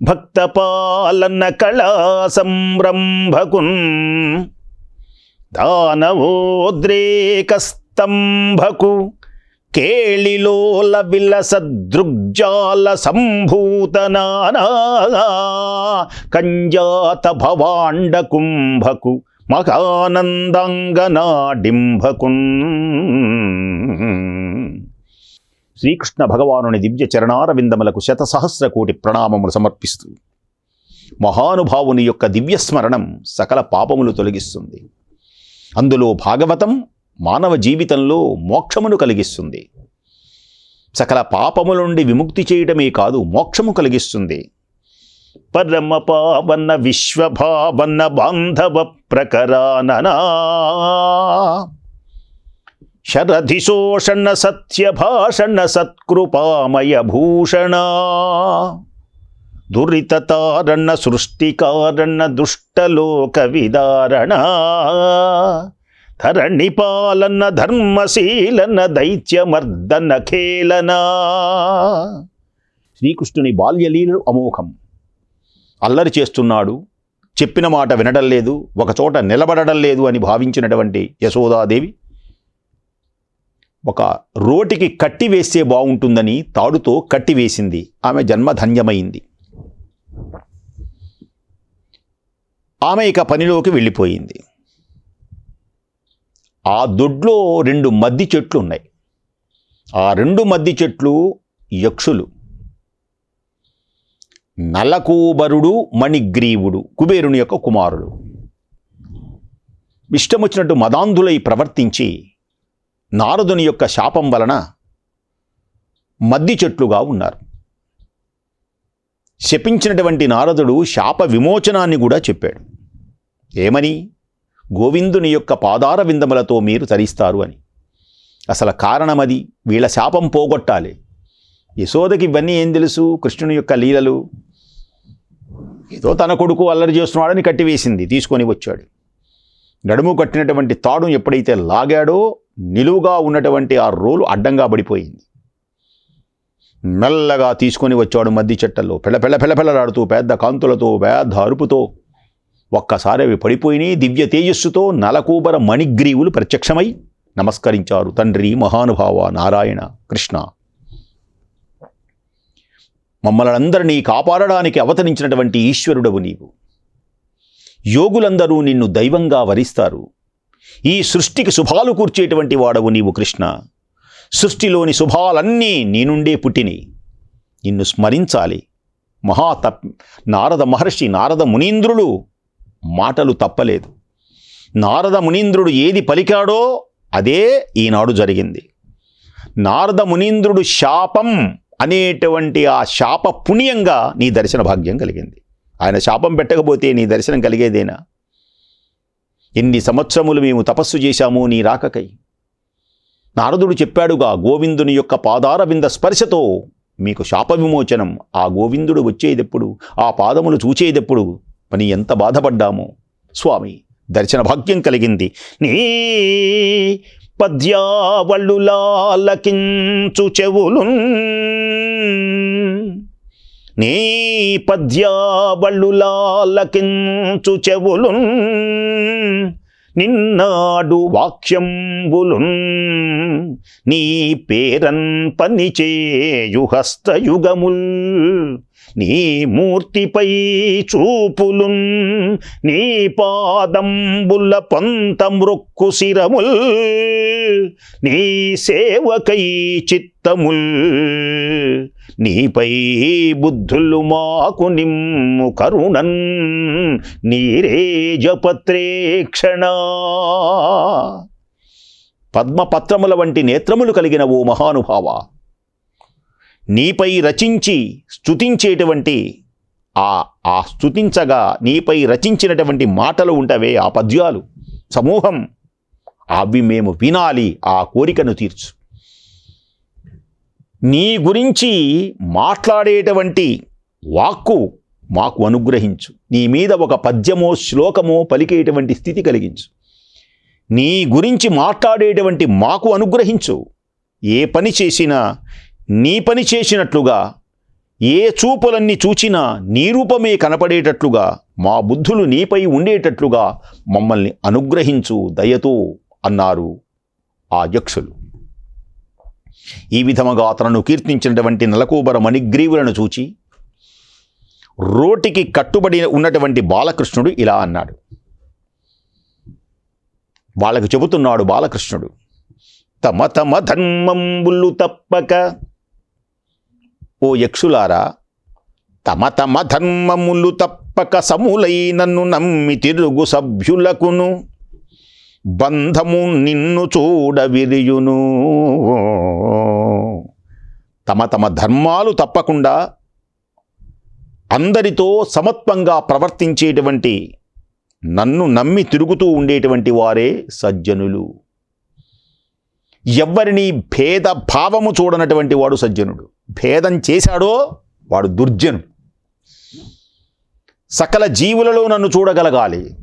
భక్తపాలన కళా సంరంభకున్ దానవోద్రేకస్తంభకు కేళిలోల విలసదృగ్జాల సంభూతనానా కంజాత భవాండ కుంభకు మకానందాంగనాడింభకున్ శ్రీకృష్ణ భగవానుని దివ్య చరణారవిందములకు శతసహస్ర కోటి ప్రణామములు సమర్పిస్తూ మహానుభావుని యొక్క దివ్య స్మరణం సకల పాపములు తొలగిస్తుంది. అందులో భాగవతం మానవ జీవితంలో మోక్షమును కలిగిస్తుంది. సకల పాపముల నుండి విముక్తి చేయడమే కాదు మోక్షము కలిగిస్తుంది. పరమ పావన విశ్వభావన బాంధవ ప్రకరాననా శరధిశోషణ సత్యభాషణ సత్కృపామయ భూషణ దురితారణ సృష్టికారణ దుష్టలోక విదారణ ధరణిపాలన ధర్మశీలన దైత్యమర్దన ఖేలన శ్రీకృష్ణుని బాల్యలీలలు అమోఘం అల్లరి చేస్తున్నాడు చెప్పిన మాట వినడం లేదు ఒకచోట నిలబడడం లేదు అని భావించినటువంటి యశోదాదేవి ఒక రోటికి కట్టి వేస్తే బాగుంటుందని తాడుతో కట్టి వేసింది. ఆమె జన్మధన్యమైంది. ఆమె ఇక పనిలోకి వెళ్ళిపోయింది. ఆ దొడ్లో రెండు మద్ది చెట్లు ఉన్నాయి ఆ రెండు మద్ది చెట్లు యక్షులు. నలకూబరుడు మణిగ్రీవుడు కుబేరుని యొక్క కుమారుడు ఇష్టం వచ్చినట్టు మదాంధులై ప్రవర్తించి నారదుని యొక్క శాపం వలన మద్ది చెట్లుగా ఉన్నారు. శపించినటువంటి నారదుడు శాప విమోచనాన్ని కూడా చెప్పాడు. ఏమని? గోవిందుని యొక్క పాదార విందములతో మీరు తరిస్తారు అని. అసలు కారణమది? వీళ్ళ శాపం పోగొట్టాలి. యశోదకి ఇవన్నీ ఏం తెలుసు? కృష్ణుని యొక్క లీలలు. ఏదో తన కొడుకు అల్లరి చేస్తున్నాడని కట్టివేసింది తీసుకొని వచ్చాడు. నడుము కట్టినటువంటి తాడు ఎప్పుడైతే లాగాడో నిలువుగా ఉన్నటువంటి ఆ రోలు అడ్డంగా పడిపోయింది. మెల్లగా తీసుకొని వచ్చాడు మద్ది చెట్టల్లో. పెళ్ళ పెళ్ళ పెళ్ళ పెద్ద కాంతులతో పెద్ద అరుపుతో. ఒక్కసారి అవి పడిపోయినాయి. దివ్య తేజస్సుతో నలకూబర మణిగ్రీవులు ప్రత్యక్షమై నమస్కరించారు. తండ్రి మహానుభావ నారాయణ కృష్ణ. మమ్మల్ని అందరినీ కాపాడడానికి అవతరించినటువంటి ఈశ్వరుడవు నీవు. యోగులందరూ నిన్ను దైవంగా వరిస్తారు. ఈ సృష్టికి శుభాలు కూర్చేటువంటి వాడవు నీవు కృష్ణ. సృష్టిలోని శుభాలన్నీ నీ నుండే పుట్టిని. నిన్ను స్మరించాలి. మహా తప్ నారద మహర్షి నారద మునీంద్రుడు మాటలు తప్పలేదు. నారద మునీంద్రుడు ఏది పలికాడో అదే ఈనాడు జరిగింది. నారద మునీంద్రుడు శాపం అనేటువంటి ఆ శాప పుణ్యంగా నీ దర్శన భాగ్యం కలిగింది. ఆయన శాపం పెట్టకపోతే నీ దర్శనం కలిగేదేనా? ఎన్ని సంవత్సరములు మేము తపస్సు చేశాము నీ రాకకై. నారదుడు చెప్పాడుగా గోవిందుని యొక్క పాదారవింద స్పర్శతో మీకు శాప విమోచనం ఆ గోవిందుడు వచ్చేదెప్పుడు? ఆ పాదములు చూచేదెప్పుడు? అని ఎంత బాధపడ్డామో. స్వామి దర్శన భాగ్యం కలిగింది. నీ పద్యావళ్ళులాలకించు చెవులు నీ పద్యావళ్ళులాలకించు చెవులు నిన్నాడు వాక్యంబులున్. నీ పేరన్ పనిచేయు హస్తయుగముల్ నీ మూర్తిపై చూపులున్ నీ పాదంబుల పొంత మృక్కు శిరముల్ నీ సేవకై చిత్తముల్. నీపై బుద్ధులు మాకు నిమ్ము కరుణన్ నీరే జపత్రేక్షణ. పద్మపత్రముల వంటి నేత్రములు కలిగిన ఓ మహానుభావ నీపై రచించి స్తుతించేటువంటి ఆ ఆ స్తుతించగా నీపై రచించినటువంటి మాటలు ఉంటవే ఆ పద్యాలు. సమూహం అవి మేము వినాలి ఆ కోరికను తీర్చు. నీ గురించి మాట్లాడేటువంటి వాక్కు మాకు అనుగ్రహించు. నీ మీద ఒక పద్యమో శ్లోకమో పలికేటువంటి స్థితి కలిగించు. నీ గురించి మాట్లాడేటువంటి మాకు అనుగ్రహించు. ఏ పని చేసినా నీ పని చేసినట్లుగా ఏ చూపులన్నీ చూచినా నీ రూపమే కనపడేటట్లుగా మా బుద్ధులు నీపై ఉండేటట్లుగా మమ్మల్ని అనుగ్రహించు దయతో అన్నారు ఆ యక్షులు. ఈ విధముగా అతను కీర్తించినటువంటి నలకూబర మణిగ్రీవులను చూచి రోటికి కట్టుబడి ఉన్నటువంటి బాలకృష్ణుడు ఇలా అన్నాడు. వాళ్ళకు చెబుతున్నాడు బాలకృష్ణుడు తమ తమ ధర్మంబుల్లు తప్పక ఓ యక్షులారా తమ తమ ధర్మములు తప్పక సములై నన్ను నమ్మి తిరుగు సభ్యులకును బంధము నిన్ను చూడ విరియును తమ తమ ధర్మాలు తప్పకుండా అందరితో సమత్వంగా ప్రవర్తించేటువంటి నన్ను నమ్మి తిరుగుతూ ఉండేటువంటి వారే సజ్జనులు. ఎవ్వరిని భేద భావము చూడనటువంటి వాడు సజ్జనుడు. భేదం చేశాడో వాడు దుర్జను సకల జీవులలో నన్ను చూడగలగాలి.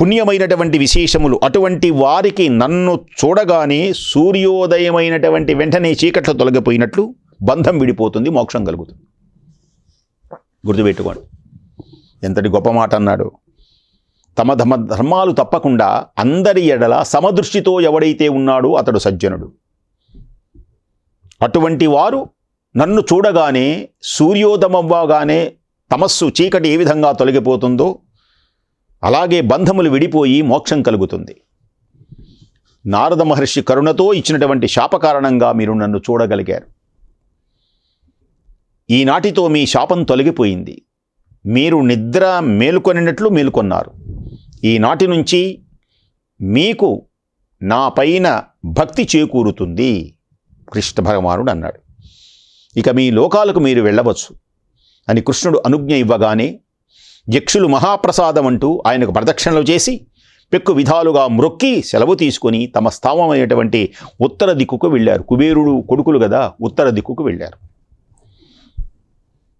పుణ్యమైనటువంటి విశేషములు. అటువంటి వారికి నన్ను చూడగానే సూర్యోదయమైనటువంటి వెంటనే చీకట్లు తొలగిపోయినట్లు బంధం విడిపోతుంది మోక్షం కలుగుతుంది. గుర్తుపెట్టుకోండి. ఎంతటి గొప్ప మాట అన్నాడు. తమ ధమ ధర్మాలు తప్పకుండా అందరి ఎడల సమదృష్టితో ఎవడైతే ఉన్నాడో అతడు సజ్జనుడు. అటువంటి వారు నన్ను చూడగానే సూర్యోదమవ్వగానే తమస్సు చీకటి ఏ విధంగా తొలగిపోతుందో అలాగే బంధములు విడిపోయి మోక్షం కలుగుతుంది. నారద మహర్షి కరుణతో ఇచ్చినటువంటి శాప కారణంగా మీరు నన్ను చూడగలిగారు. ఈనాటితో మీ శాపం తొలగిపోయింది. మీరు నిద్ర మేలుకొనినట్లు మేలుకొన్నారు. ఈనాటి నుంచి మీకు నా పైన భక్తి చేకూరుతుంది. కృష్ణ భగవానుడు అన్నాడు ఇక మీ లోకాలకు మీరు వెళ్ళవచ్చు అని కృష్ణుడు అనుజ్ఞ ఇవ్వగానే యక్షులు మహాప్రసాదం అంటూ ఆయనకు ప్రదక్షిణలు చేసి పెక్కు విధాలుగా మ్రొక్కి సెలవు తీసుకొని తమ స్థావమైనటువంటి ఉత్తర దిక్కుకు వెళ్ళారు కుబేరుడు కొడుకులు కదా ఉత్తర దిక్కుకు వెళ్ళారు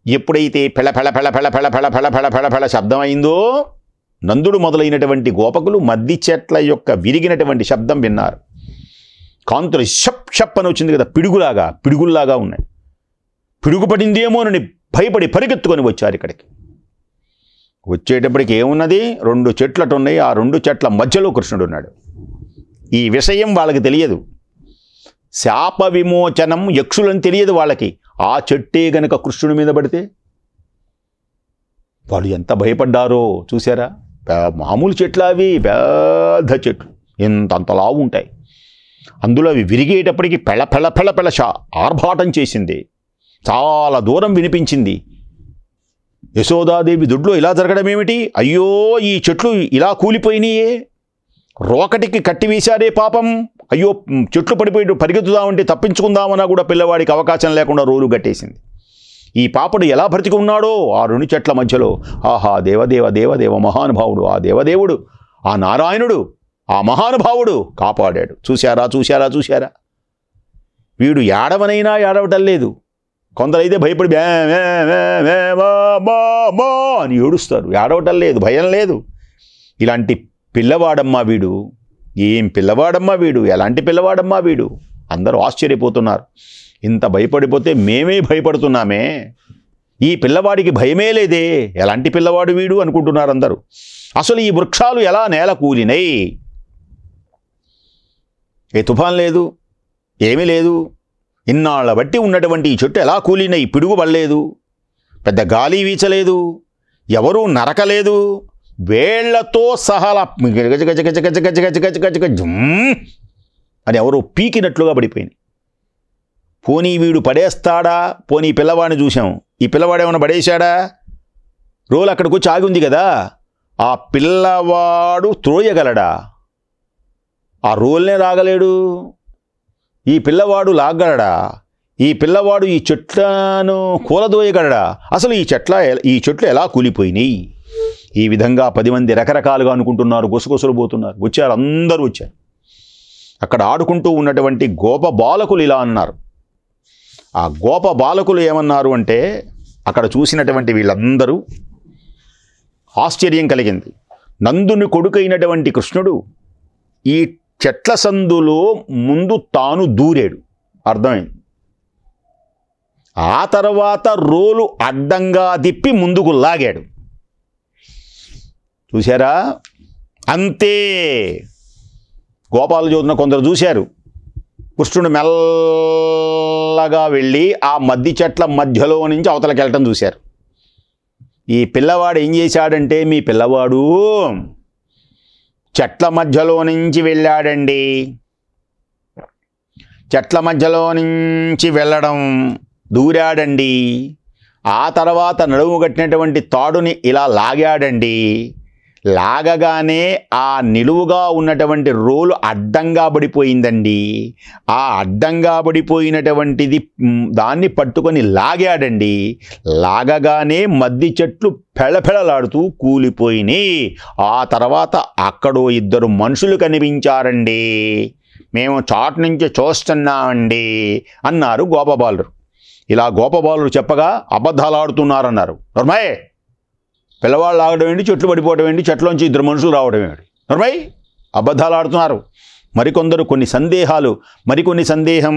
ఎప్పుడైతే పెళ పెళ పెళ పెళ పెళ పెళ పెళ పెళ పెళ పెళ శబ్దమైందో నందుడు మొదలైనటువంటి గోపకులు మద్ది చెట్ల యొక్క విరిగినటువంటి శబ్దం విన్నారు కాంతులు షప్ షప్ అని వచ్చింది కదా పిడుగులాగా పిడుగుల్లాగా ఉన్నాయి. పిడుగు పడిందేమోనని భయపడి పరిగెత్తుకొని వచ్చారు ఇక్కడికి. వచ్చేటప్పటికి ఏమున్నది? రెండు చెట్లట ఉన్నాయి ఆ రెండు చెట్ల మధ్యలో కృష్ణుడు ఉన్నాడు. ఈ విషయం వాళ్ళకి తెలియదు. శాప విమోచనం యక్షులని తెలియదు వాళ్ళకి. ఆ చెట్టే గనక కృష్ణుడి మీద పడితే? వాళ్ళు ఎంత భయపడ్డారో చూసారా మామూలు చెట్లు అవి పెద్ద చెట్లు. ఎంత అంతలా ఉంటాయి. అందులో అవి విరిగేటప్పటికి పెళ పెళ పెళ పెళ ఆర్భాటం చేసింది. చాలా దూరం వినిపించింది. యశోదాదేవి దొడ్లో ఇలా జరగడం ఏమిటి? అయ్యో ఈ చెట్లు ఇలా కూలిపోయినాయే. రోకటికి కట్టివేశారే పాపం. అయ్యో చెట్లు పడిపోయి పరిగెత్తుదామంటే తప్పించుకుందామన్నా కూడా పిల్లవాడికి అవకాశం లేకుండా రోలు కట్టేసింది. ఈ పాపడు ఎలా బ్రతికి ఉన్నాడో ఆ రెండు చెట్ల మధ్యలో. ఆహా దేవదేవ దేవదేవ మహానుభావుడు ఆ దేవదేవుడు ఆ నారాయణుడు. ఆ మహానుభావుడు కాపాడాడు. చూశారా చూశారా చూశారా? వీడు ఏడవనైనా ఏడవటం లేదు. కొందరైతే భయపడి మే అని ఏడుస్తారు. ఏడవటం లేదు భయం లేదు. ఇలాంటి పిల్లవాడమ్మా వీడు ఏం పిల్లవాడమ్మా వీడు ఎలాంటి పిల్లవాడమ్మా వీడు? అందరూ ఆశ్చర్యపోతున్నారు. ఇంత భయపడిపోతే మేమే భయపడుతున్నామే. ఈ పిల్లవాడికి భయమే లేదే. ఎలాంటి పిల్లవాడు వీడు? అనుకుంటున్నారు అందరూ. అసలు ఈ వృక్షాలు ఎలా నేల కూలినై? ఏ తుఫాన్ లేదు ఏమీ లేదు ఇన్నాళ్ళ బట్టి ఉన్నటువంటి ఈ చెట్టు ఎలా కూలినాయి పిడుగు పడలేదు పెద్ద గాలి వీచలేదు ఎవరూ నరకలేదు వేళ్ళతో సహా గజ గజ గజ గజ గజ గజ గజ గజ గజ అని ఎవరో పీకినట్లుగా పడిపోయింది పోనీ వీడు పడేస్తాడా పోనీ పిల్లవాడిని చూసాం ఈ పిల్లవాడు ఏమైనా పడేశాడా రోల్ అక్కడికి వచ్చి ఆగి ఉంది కదా ఆ పిల్లవాడు త్రోయగలడా ఆ రోల్నే రాగలేడు. ఈ పిల్లవాడు లాగలడా ఈ పిల్లవాడు ఈ చెట్లను కూలదోయగలడా అసలు ఈ చెట్ల ఈ చెట్లు ఎలా కూలిపోయినాయి ఈ విధంగా పది మంది రకరకాలుగా అనుకుంటున్నారు గుసగుసలు పోతున్నారు. వచ్చారు అందరూ వచ్చారు. అక్కడ ఆడుకుంటూ ఉన్నటువంటి గోప బాలకులు ఇలా అన్నారు. ఆ గోప బాలకులు ఏమన్నారు అంటే అక్కడ చూసినటువంటి వీళ్ళందరూ ఆశ్చర్యం కలిగింది. నందుని కొడుకైనటువంటి కృష్ణుడు ఈ చెట్ల సందులో ముందు తాను దూరాడు. అర్థమైంది? ఆ తర్వాత రోలు అడ్డంగా తిప్పి ముందుకు లాగాడు. చూశారా? అంతే. గోపాల జ్యోతిన కొందరు చూశారు. కృష్ణుడు మెల్లగా వెళ్ళి ఆ మద్ది చెట్ల మధ్యలో నుంచి అవతలకి వెళ్ళటం చూశారు. ఈ పిల్లవాడు ఏం చేశాడంటే మీ పిల్లవాడు చెట్ల మధ్యలో నుంచి వెళ్ళాడండి. చెట్ల మధ్యలో నుంచి వెళ్ళడం దూరాడండి. ఆ తర్వాత నడుము కట్టినటువంటి తాడుని ఇలా లాగాడండి. లాగగానే ఆ నిలువుగా ఉన్నటువంటి రోలు అడ్డంగా పడిపోయిందండి. ఆ అడ్డంగా పడిపోయినటువంటిది దాన్ని పట్టుకొని లాగాడండి. లాగగానే మద్ది చెట్లు పెళపెళలాడుతూ కూలిపోయినాయి. ఆ తర్వాత అక్కడో ఇద్దరు మనుషులు కనిపించారండి. మేము చాటు నుంచి చూస్తున్నామండి అన్నారు గోపబాలురు ఇలా గోపబాలురు చెప్పగా అబద్ధాలు ఆడుతున్నారన్నారు. నర్మయ్! పిల్లవాళ్ళు ఆగడం ఏంటి? చెట్లు పడిపోవడం ఏంటి? చెట్లోంచి ఇద్దరు మనుషులు రావడం ఏంటి? నర్మై? అబద్ధాలు ఆడుతున్నారు. మరికొందరు కొన్ని సందేహాలు మరికొన్ని సందేహం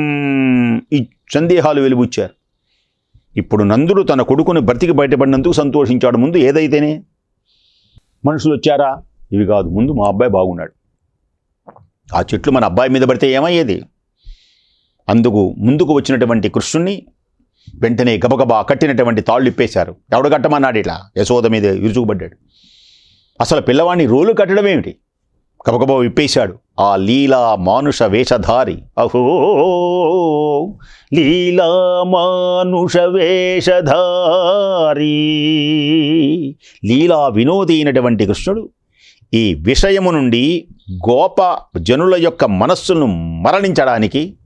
ఈ సందేహాలు వెలుబుచ్చారు. ఇప్పుడు నందుడు తన కొడుకుని బ్రతికి బయటపడినందుకు సంతోషించాడు. ముందు ఏదైతేనే? మనుషులు వచ్చారా? ఇవి కాదు. ముందు మా అబ్బాయి బాగున్నాడు. ఆ చెట్లు మన అబ్బాయి మీద పడితే ఏమయ్యేది? అందుకు ముందుకు వచ్చినటువంటి కృష్ణుణ్ణి వెంటనే గబగబా కట్టినటువంటి తాళ్ళు ఇప్పేశారు. ఎవడు కట్టమన్నాడు ఇట్లా? యశోద మీద విరుచుకుపడ్డాడు అసలు పిల్లవాడిని రోలు కట్టడం ఏమిటి? గబగబా విప్పేశాడు. ఆ లీలా మానుష వేషధారి. అహో! లీలా మానుష వేషధారి. లీలా వినోది అయినటువంటి కృష్ణుడు ఈ విషయము నుండి గోప జనుల యొక్క మనస్సును మరణించడానికి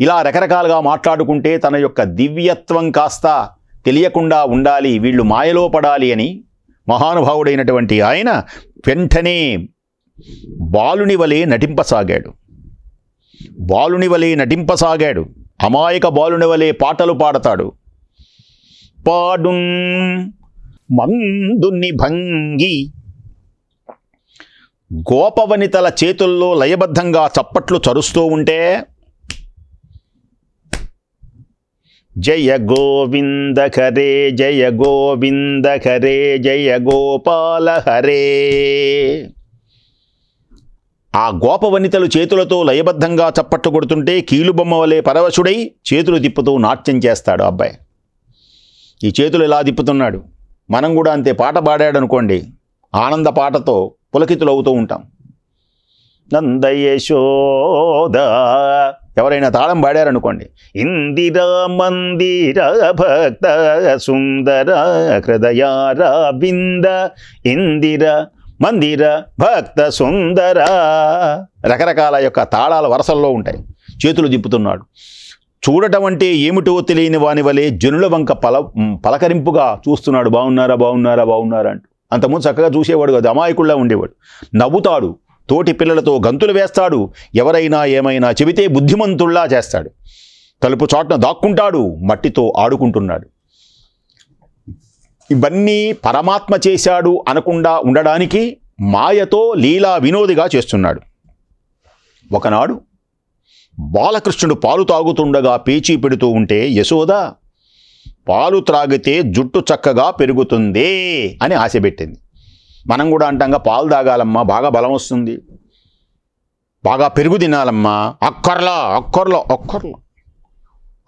ఇలా రకరకాలుగా మాట్లాడుకుంటే తన యొక్క దివ్యత్వం కాస్త తెలియకుండా ఉండాలి వీళ్ళు మాయలో పడాలి అని మహానుభావుడైనటువంటి ఆయన వెంటనే బాలుని వలె నటింపసాగాడు. బాలుని వలె నటింపసాగాడు. అమాయక బాలుని వలె పాటలు పాడతాడు. పాడున్ మందుని భంగి గోపవనితల చేతుల్లో లయబద్ధంగా చప్పట్లు చరుస్తూ ఉంటే జయ గోవింద హరే జయ గోవింద హరే జయ గోపాల హరే. ఆ గోపవనితలు చేతులతో లయబద్ధంగా చప్పట్లు కొడుతుంటే కీలుబొమ్మ వలె పరవశుడై చేతులు తిప్పుతూ నాట్యం చేస్తాడు అబ్బాయి. ఈ చేతులు ఇలా తిప్పుతున్నాడు. మనం కూడా అంతే పాట పాడాడు అనుకోండి ఆనంద పాటతో పులకితులవుతూ ఉంటాం. నందయశోద. ఎవరైనా తాళం పాడారనుకోండి. ఇందిరా మందిర భక్త సుందర హృదయారాబింద ఇందిర మందిర భక్త సుందర. రకరకాల యొక్క తాళాల వరసల్లో ఉంటాయి. చేతులు దిప్పుతున్నాడు చూడటం అంటే ఏమిటో తెలియని వాని వలె జనుల వంక పల పలకరింపుగా చూస్తున్నాడు. బాగున్నారా బాగున్నారా బాగున్నారా అంటూ. అంతకుముందు చక్కగా చూసేవాడు కాదు. అమాయకుల్లా ఉండేవాడు. నవ్వుతాడు. తోటి పిల్లలతో గంతులు వేస్తాడు. ఎవరైనా ఏమైనా చెబితే బుద్ధిమంతుల్లా చేస్తాడు. తలుపు చాటున దాక్కుంటాడు మట్టితో ఆడుకుంటున్నాడు. ఇవన్నీ పరమాత్మ చేశాడు అనకుండా ఉండడానికి మాయతో లీలా వినోదిగా చేస్తున్నాడు. ఒకనాడు బాలకృష్ణుడు పాలు తాగుతుండగా పేచీ పెడుతూ ఉంటే యశోద పాలు త్రాగితే జుట్టు చక్కగా పెరుగుతుంది అని ఆశ పెట్టింది మనం కూడా అంటాంగా పాలు తాగాలమ్మా బాగా బలం వస్తుంది. బాగా పెరుగు తినాలమ్మా. అక్కర్లా అక్కర్లో అక్కర్లో.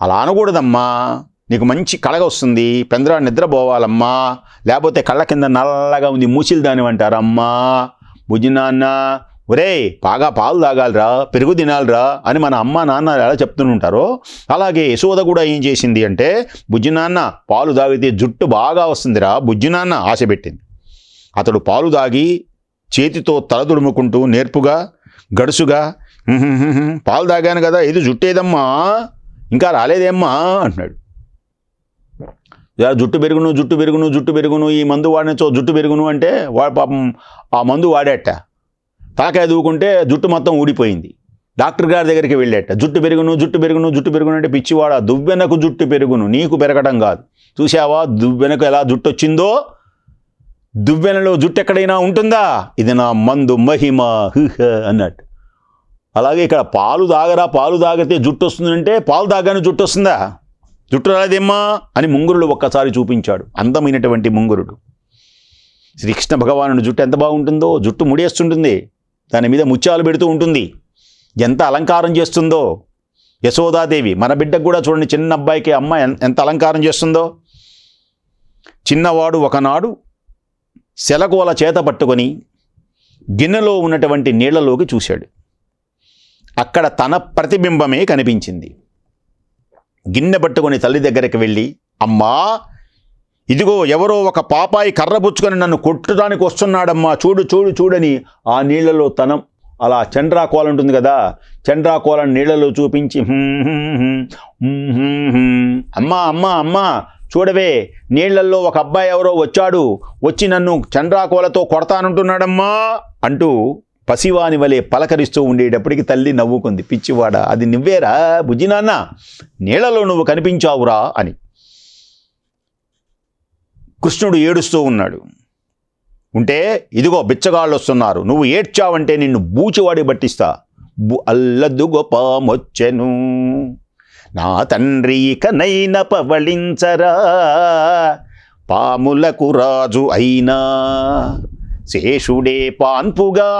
అలా అనకూడదమ్మా. నీకు మంచి కళగ వస్తుంది. పెందరా నిద్రపోవాలమ్మా. లేకపోతే కళ్ళ కింద నల్లగా ఉంది మూసిలు దానివంటారమ్మా. బుజ్జి నాన్న ఒరే బాగా పాలు తాగాలిరా పెరుగు తినాలిరా అని మన అమ్మ నాన్న ఎలా చెప్తుంటారో అలాగే యశోద కూడా ఏం చేసింది అంటే బుజ్జి నాన్న పాలు తాగితే జుట్టు బాగా వస్తుందిరా బుజ్జి నాన్న ఆశ పెట్టింది. అతడు పాలు దాగి చేతితో తలదుడుముకుంటూ నేర్పుగా గడుసుగా పాలు తాగాను కదా ఇది జుట్టేదమ్మా? ఇంకా రాలేదేమ్మా? అంటున్నాడు. జుట్టు పెరుగును జుట్టు పెరుగును జుట్టు పెరుగును ఈ మందు వాడినచో జుట్టు పెరుగును అంటే వాడు పాపం ఆ మందు వాడేట. తాకాయ దూకుంటే జుట్టు మొత్తం ఊడిపోయింది. డాక్టర్ గారి దగ్గరికి వెళ్ళేట. జుట్టు పెరుగును జుట్టు పెరుగును జుట్టు పెరుగును అంటే పిచ్చివాడ? దువ్వెనకు జుట్టు పెరుగును నీకు పెరగడం కాదు. చూసావా దువ్వెనకు ఎలా జుట్టు వచ్చిందో దువ్వెనలో జుట్టు ఎక్కడైనా ఉంటుందా? ఇది నా మందు మహిమ హుహ అన్నట్టు. అలాగే ఇక్కడ పాలు తాగరా పాలు తాగితే జుట్టు వస్తుందంటే పాలు తాగానే జుట్టు వస్తుందా జుట్టు రాలేదేమ్మా అని ముంగురుడు ఒక్కసారి చూపించాడు. అందమైనటువంటి ముంగురుడు. శ్రీకృష్ణ భగవానుడు జుట్టు ఎంత బాగుంటుందో జుట్టు ముడేస్తుంటుంది. దాని మీద ముత్యాలు పెడుతూ ఉంటుంది. ఎంత అలంకారం చేస్తుందో. యశోదాదేవి మన బిడ్డకు కూడా చూడండి చిన్న అబ్బాయికి అమ్మ ఎంత అలంకారం చేస్తుందో. చిన్నవాడు ఒకనాడు శలగోల చేత పట్టుకొని గిన్నెలో ఉన్నటువంటి నీళ్ళలోకి చూశాడు. అక్కడ తన ప్రతిబింబమే కనిపించింది. గిన్నె పట్టుకొని తల్లి దగ్గరికి వెళ్ళి అమ్మా ఇదిగో ఎవరో ఒక పాపాయి కర్రబుచ్చుకొని నన్ను కొట్టడానికి వస్తున్నాడమ్మా చూడు చూడు చూడని ఆ నీళ్ళలో తనం అలా చండ్రాకోల ఉంటుంది కదా చండ్రాకోలను నీళ్ళలో చూపించి అమ్మా అమ్మా అమ్మా చూడవే నీళ్ళల్లో ఒక అబ్బాయి ఎవరో వచ్చాడు. వచ్చి నన్ను చండ్రాకోలతో కొడతానంటున్నాడమ్మా అంటూ పసివాని వలె పలకరిస్తూ ఉండేటప్పటికి తల్లి నవ్వుకుంది. పిచ్చివాడ అది నువ్వేరా బుజ్జినాన్న నీళ్ళలో నువ్వు కనిపించావురా అని. కృష్ణుడు ఏడుస్తూ ఉన్నాడు. ఉంటే ఇదిగో బిచ్చగాళ్ళు వస్తున్నారు నువ్వు ఏడ్చావంటే నిన్ను బూచివాడి బట్టిస్తా బు అల్లదు గొప్పమొచ్చెను నా తండ్రి కనైన పవళించరా. పాములకు రాజు అయినా. శేషుడే పాన్పుగానుండగాను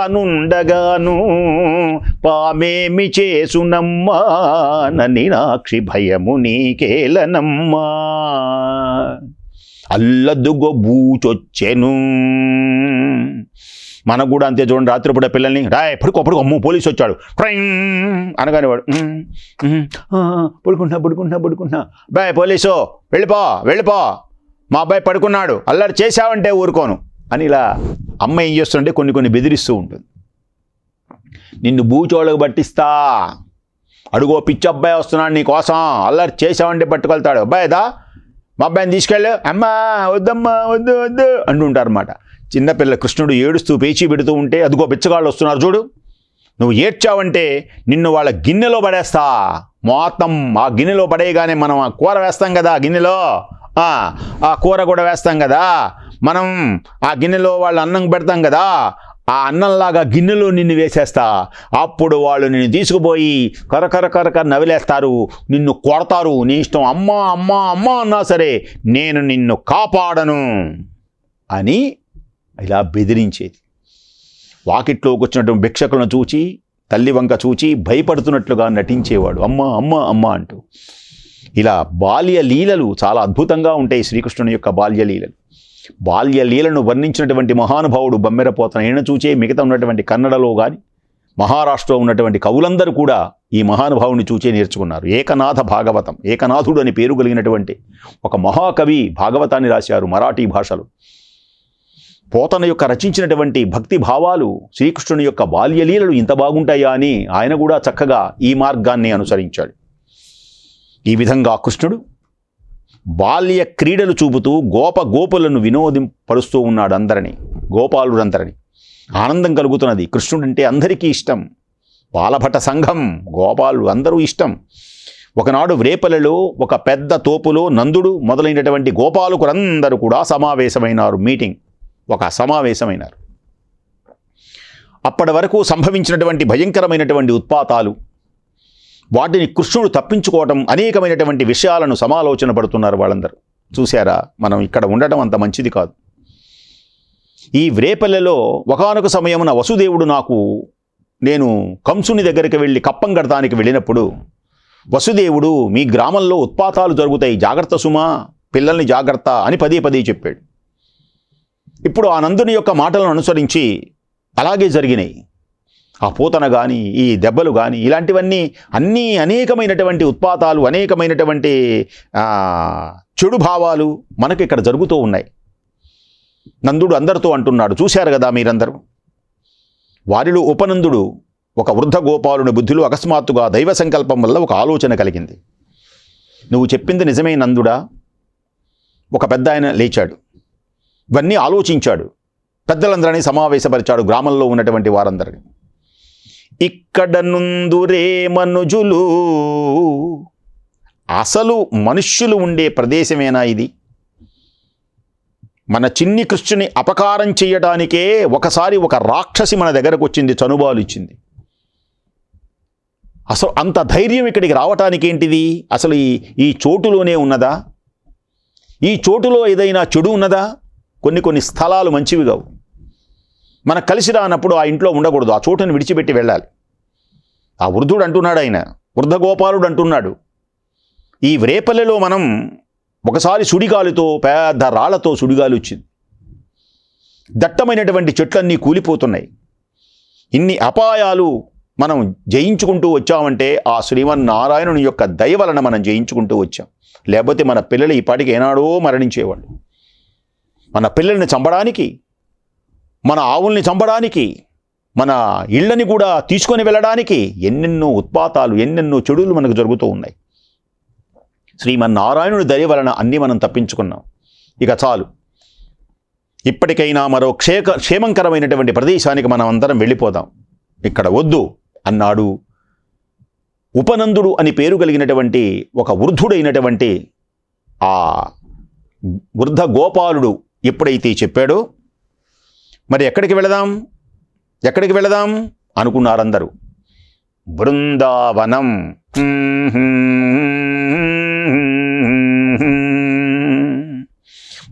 పామేమి చేసునమ్మా. ననినాక్షి భయము నీకేలనమ్మా. అల్లదుగో బూచొచ్చెను మనకు కూడా అంతే చూడండి రాత్రిపూట పిల్లల్ని రాయ్ పడుకో పడుకో అమ్మో పోలీసు వచ్చాడు. ట్రైన్ అనగానే వాడు పడుకుంటున్నా పడుకుంటున్నా పడుకుంటున్నా. బాయ్ పోలీసు వెళ్ళిపో వెళ్ళిపో. మా అబ్బాయి పడుకున్నాడు అల్లరి చేశావంటే ఊరుకోను. అని ఇలా అమ్మ ఏం చేస్తుంటే కొన్ని కొన్ని బెదిరిస్తూ ఉంటుంది. నిన్ను బూచోళ్ళకు పట్టిస్తా. అడుగో పిచ్చి అబ్బాయి వస్తున్నాడు నీకోసం అల్లరి చేసావంటే పట్టుకెళ్తాడు. అబ్బాయి దా మా అబ్బాయిని తీసుకెళ్ళు. అమ్మా వద్దమ్మా వద్దు వద్దు. అంటుంటారు అనమాట చిన్నపిల్ల కృష్ణుడు ఏడుస్తూ పేచీ పెడుతూ ఉంటే అదిగో బిచ్చగాళ్ళు వస్తున్నారు చూడు. నువ్వు ఏడ్చావంటే నిన్ను వాళ్ళ గిన్నెలో పడేస్తా. మొత్తం ఆ గిన్నెలో పడేయగానే మనం ఆ కూర వేస్తాం కదా గిన్నెలో. ఆ, కూర కూడా వేస్తాం కదా. మనం ఆ గిన్నెలో వాళ్ళు అన్నం పెడతాం కదా. ఆ అన్నంలాగా గిన్నెలో నిన్ను వేసేస్తా. అప్పుడు వాళ్ళు నిన్ను తీసుకుపోయి కరకర కరకర నవిలేస్తారు. నిన్ను కొడతారు. నీ ఇష్టం అమ్మా అమ్మా అమ్మా అన్నా సరే నేను నిన్ను కాపాడను అని ఇలా బెదిరించేది. వాకిట్లోకి వచ్చినటువంటి భిక్షకులను చూచి తల్లి వంక చూచి భయపడుతున్నట్లుగా నటించేవాడు. అమ్మ అమ్మ అమ్మ అంటూ. ఇలా బాల్య లీలలు చాలా అద్భుతంగా ఉంటాయి శ్రీకృష్ణుని యొక్క బాల్య లీలలు. బాల్య లీలను వర్ణించినటువంటి మహానుభావుడు బమ్మెరపోతన ఈయన చూచే మిగతా ఉన్నటువంటి కన్నడలో కానీ మహారాష్ట్రలో ఉన్నటువంటి కవులందరూ కూడా ఈ మహానుభావుని చూచే నేర్చుకున్నారు. ఏకనాథ భాగవతం ఏకనాథుడు అని పేరు కలిగినటువంటి ఒక మహాకవి భాగవతాన్ని రాశారు మరాఠీ భాషలో. పోతన యొక్క రచించినటువంటి భక్తి భావాలు శ్రీకృష్ణుని యొక్క బాల్యలీలలు ఇంత బాగుంటాయా అని ఆయన కూడా చక్కగా ఈ మార్గాన్ని అనుసరించాడు. ఈ విధంగా కృష్ణుడు బాల్య క్రీడలు చూపుతూ గోప గోపులను వినోదింపరుస్తూ ఉన్నాడు అందరినీ గోపాలుడందరినీ. ఆనందం కలుగుతున్నది. కృష్ణుడంటే అందరికీ ఇష్టం. బాలభట సంఘం గోపాలు అందరూ ఇష్టం. ఒకనాడు వ్రేపలలో ఒక పెద్ద తోపులో నందుడు మొదలైనటువంటి గోపాలకులందరూ కూడా సమావేశమైనారు మీటింగ్. ఒక సమావేశమైనారు అప్పటి వరకు సంభవించినటువంటి భయంకరమైనటువంటి ఉత్పాతాలు వాటిని కృష్ణుడు తప్పించుకోవటం అనేకమైనటువంటి విషయాలను సమాలోచన పడుతున్నారు వాళ్ళందరూ. చూశారా? మనం ఇక్కడ ఉండటం అంత మంచిది కాదు. ఈ వ్రేపల్లెలో ఒకానొక సమయమున వసుదేవుడు నాకు నేను కంసుని దగ్గరికి వెళ్ళి కప్పం కడతానికి వెళ్ళినప్పుడు వసుదేవుడు మీ గ్రామంలో ఉత్పాతాలు జరుగుతాయి జాగ్రత్త సుమా పిల్లల్ని జాగ్రత్త అని పదే పదే చెప్పాడు. ఇప్పుడు ఆ నందుని యొక్క మాటలను అనుసరించి అలాగే జరిగినాయి. ఆ పూతన కానీ ఈ దెబ్బలు కానీ ఇలాంటివన్నీ అన్నీ అనేకమైనటువంటి ఉత్పాతాలు అనేకమైనటువంటి చెడు భావాలు మనకి ఇక్కడ జరుగుతూ ఉన్నాయి. నందుడు అందరితో అంటున్నాడు చూశారు కదా మీరందరూ? వారిలో ఉపనందుడు ఒక వృద్ధ గోపాలుని బుద్ధిలో అకస్మాత్తుగా దైవ సంకల్పం వల్ల ఒక ఆలోచన కలిగింది. నువ్వు చెప్పింది నిజమే నందుడా? ఒక పెద్ద ఆయన లేచాడు. ఇవన్నీ ఆలోచించాడు. పెద్దలందరినీ సమావేశపరిచాడు గ్రామంలో ఉన్నటువంటి వారందరినీ. ఇక్కడ నుందురే మనుజులు. అసలు మనుష్యులు ఉండే ప్రదేశమేనా ఇది? మన చిన్ని కృష్ణుని అపకారం చేయడానికే ఒకసారి ఒక రాక్షసి మన దగ్గరకు వచ్చింది చనుబాలు ఇచ్చింది అసలు అంత ధైర్యం ఇక్కడికి రావటానికి ఏంటిది అసలు ఈ ఈ చోటులోనే ఉన్నదా? ఈ చోటులో ఏదైనా చెడు ఉన్నదా? కొన్ని కొన్ని స్థలాలు మంచివి కావు. మనకు కలిసి రానప్పుడు ఆ ఇంట్లో ఉండకూడదు. ఆ చోటుని విడిచిపెట్టి వెళ్ళాలి. ఆ వృద్ధుడు అంటున్నాడు ఆయన వృద్ధగోపాలుడు అంటున్నాడు ఈ వ్రేపల్లెలో మనం ఒకసారి సుడిగాలితో పెద్ద రాళ్ళతో సుడిగాలి వచ్చింది. దట్టమైనటువంటి చెట్లన్నీ కూలిపోతున్నాయి. ఇన్ని అపాయాలు మనం జయించుకుంటూ వచ్చామంటే ఆ శ్రీమన్నారాయణుని యొక్క దయ వలన మనం జయించుకుంటూ వచ్చాం. లేకపోతే మన పిల్లలు ఈ పాటికి ఏనాడో మరణించేవాళ్ళు. మన పిల్లల్ని చంపడానికి మన ఆవుల్ని చంపడానికి మన ఇళ్ళని కూడా తీసుకొని వెళ్ళడానికి ఎన్నెన్నో ఉత్పాతాలు ఎన్నెన్నో చెడులు మనకు జరుగుతూ ఉన్నాయి. శ్రీమన్నారాయణుడి దయ వలన అన్నీ మనం తప్పించుకున్నాం. ఇక చాలు. ఇప్పటికైనా మరో క్షేక క్షేమంకరమైనటువంటి ప్రదేశానికి మనం అందరం వెళ్ళిపోదాం. ఇక్కడ వద్దు అన్నాడు. ఉపనందుడు అని పేరు కలిగినటువంటి ఒక వృద్ధుడైనటువంటి ఆ వృద్ధ గోపాలుడు ఎప్పుడైతే చెప్పాడో మరి ఎక్కడికి వెళదాం? ఎక్కడికి వెళదాం? అనుకున్నారందరూ. బృందావనం.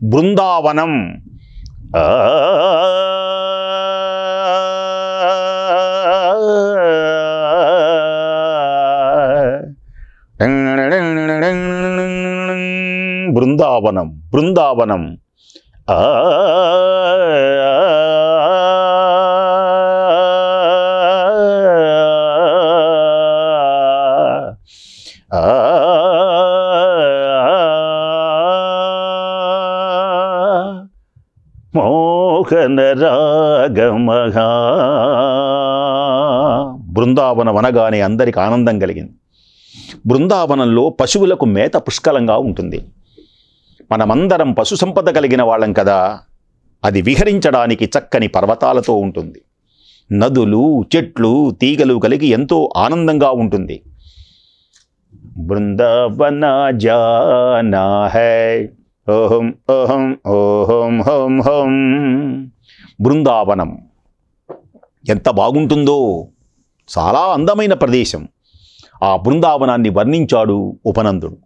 బృందావనం. బృందావనం. బృందావనం. ఆ మోహన రాగమహా బృందావనం అనగానే అందరికి ఆనందం కలిగింది. బృందావనంలో పశువులకు మేత పుష్కలంగా ఉంటుంది. మనమందరం పశు సంపద కలిగిన వాళ్ళం కదా అది విహరించడానికి చక్కని పర్వతాలతో ఉంటుంది. నదులు చెట్లు తీగలు కలిగి ఎంతో ఆనందంగా ఉంటుంది. బృందావన జానా హై ఓహం ఓహం ఓహం హోం హోం. బృందావనం ఎంత బాగుంటుందో! చాలా అందమైన ప్రదేశం. ఆ బృందావనాన్ని వర్ణించాడు ఉపనందుడు.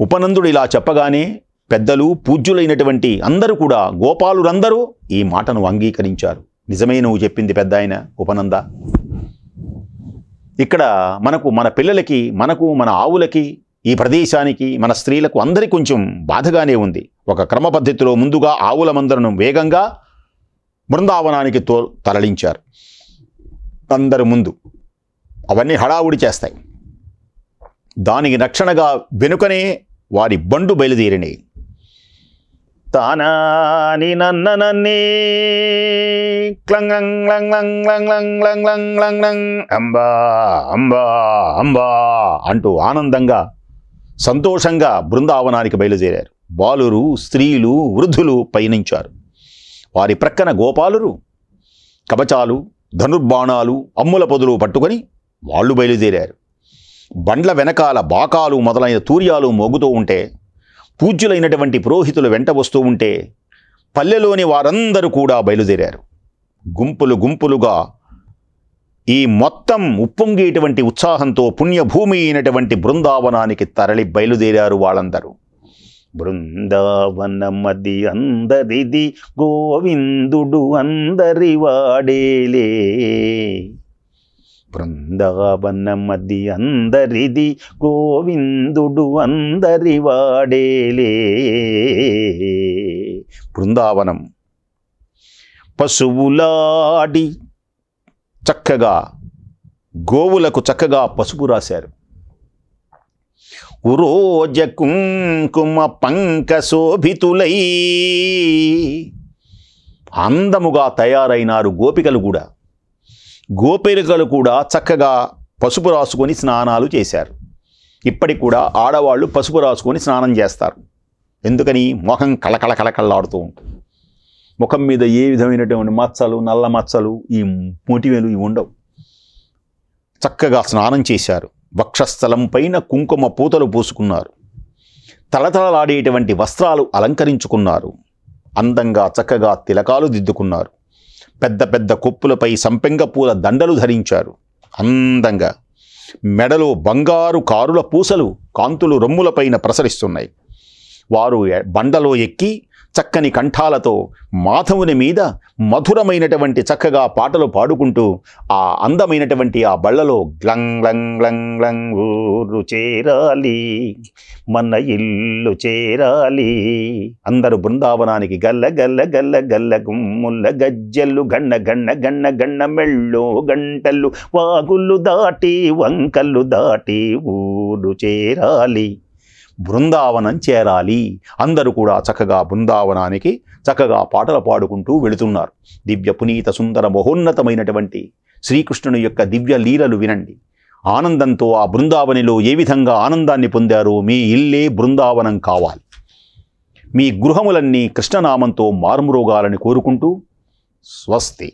ఉపనందుడు ఇలా చెప్పగానే పెద్దలు పూజ్యులైనటువంటి అందరూ కూడా గోపాలురందరూ ఈ మాటను అంగీకరించారు. నిజమే నువ్వు చెప్పింది పెద్ద ఆయన ఉపనంద. ఇక్కడ మనకు మన పిల్లలకి మనకు మన ఆవులకి ఈ ప్రదేశానికి మన స్త్రీలకు అందరి కొంచెం బాధగానే ఉంది. ఒక క్రమ పద్ధతిలో ముందుగా ఆవుల మందరను వేగంగా బృందావనానికి తో తరలించారు. అందరు ముందు అవన్నీ హడావుడి చేస్తాయి. దానికి రక్షణగా వెనుకనే వారి బండు బయలుదేరినాయి తానాని నన్న నన్నే క్లంగ్ లంగ్ లంగ్ లంగ్ లంగ్ లంగ్ లంగ్ లంగ్ లంగ్ అంబా అంబా అంబా అంటూ ఆనందంగా సంతోషంగా బృందావనానికి బయలుదేరారు బాలురు స్త్రీలు వృద్ధులు పయనించారు వారి ప్రక్కన గోపాలురు కవచాలు ధనుర్బాణాలు అమ్ముల పొదులు పట్టుకొని వాళ్ళు బయలుదేరారు బండ్ల వెనకాల బాకాలు మొదలైన తూర్యాలు మోగుతూ ఉంటే పూజ్యులైనటువంటి పురోహితులు వెంట వస్తూ ఉంటే పల్లెలోని వారందరూ కూడా బయలుదేరారు. గుంపులు గుంపులుగా ఈ మొత్తం ఉప్పొంగేటువంటి ఉత్సాహంతో పుణ్యభూమి అయినటువంటి బృందావనానికి తరలి బయలుదేరారు వాళ్ళందరూ. బృందావనమది అందరిది గోవిందుడు అందరి వాడేలే బృందావనమది అందరిది గోవిందుడు అందరి వాడేలే బృందావనం. పశువులాడి చక్కగా గోవులకు చక్కగా పసుపు రాశారు. ఉరోజ కుంకుమ పంక శోభితులై అందముగా తయారైనారు గోపికలు కూడా. గోపికలు కూడా చక్కగా పసుపు రాసుకొని స్నానాలు చేశారు. ఇప్పటికి కూడా ఆడవాళ్ళు పసుపు రాసుకొని స్నానం చేస్తారు. ఎందుకని? ముఖం కళకళ కళకళలాడుతూ ఉంటుంది. ముఖం మీద ఏ విధమైనటువంటి మచ్చలు నల్ల మచ్చలు ఈ మొటివేలు ఇవి ఉండవు. చక్కగా స్నానం చేశారు. వక్షస్థలం పైన కుంకుమ పూతలు పూసుకున్నారు. తలతలలాడేటువంటి వస్త్రాలు అలంకరించుకున్నారు. అందంగా చక్కగా తిలకాలు దిద్దుకున్నారు. పెద్ద పెద్ద కొప్పులపై సంపెంగ పూల దండలు ధరించారు. అందంగా మెడలో బంగారు కారుల పూసలు కాంతులు రొమ్ములపైన ప్రసరిస్తున్నాయి. వారు బండలో ఎక్కి చక్కని కంఠాలతో మాధవుని మీద మధురమైనటువంటి చక్కగా పాటలు పాడుకుంటూ ఆ అందమైనటువంటి ఆ బళ్ళలో గ్లంగ్ గ్లంగ్ గ్లంగ్ గ్లంగ్ ఊరు చేరాలి మన ఇల్లు చేరాలి. అందరూ బృందావనానికి గల్ల గల్ల గల్ల గల్ల గుమ్ముల్ల గజ్జెల్లు గన్న గన్న గన్న గన్న మెళ్ళు గంటలు వాగుళ్ళు దాటి వంకల్లు దాటి ఊరు చేరాలి. బృందావనం చేరాలి. అందరూ కూడా చక్కగా బృందావనానికి చక్కగా పాటలు పాడుకుంటూ వెళుతున్నారు. దివ్య పునీత సుందర మహోన్నతమైనటువంటి శ్రీకృష్ణుని యొక్క దివ్య లీలలు వినండి. ఆనందంతో ఆ బృందావనిలో ఏ విధంగా ఆనందాన్ని పొందారో మీ ఇల్లే బృందావనం కావాలి. మీ గృహములన్నీ కృష్ణనామంతో మారుమ్రోగాలని కోరుకుంటూ స్వస్తి.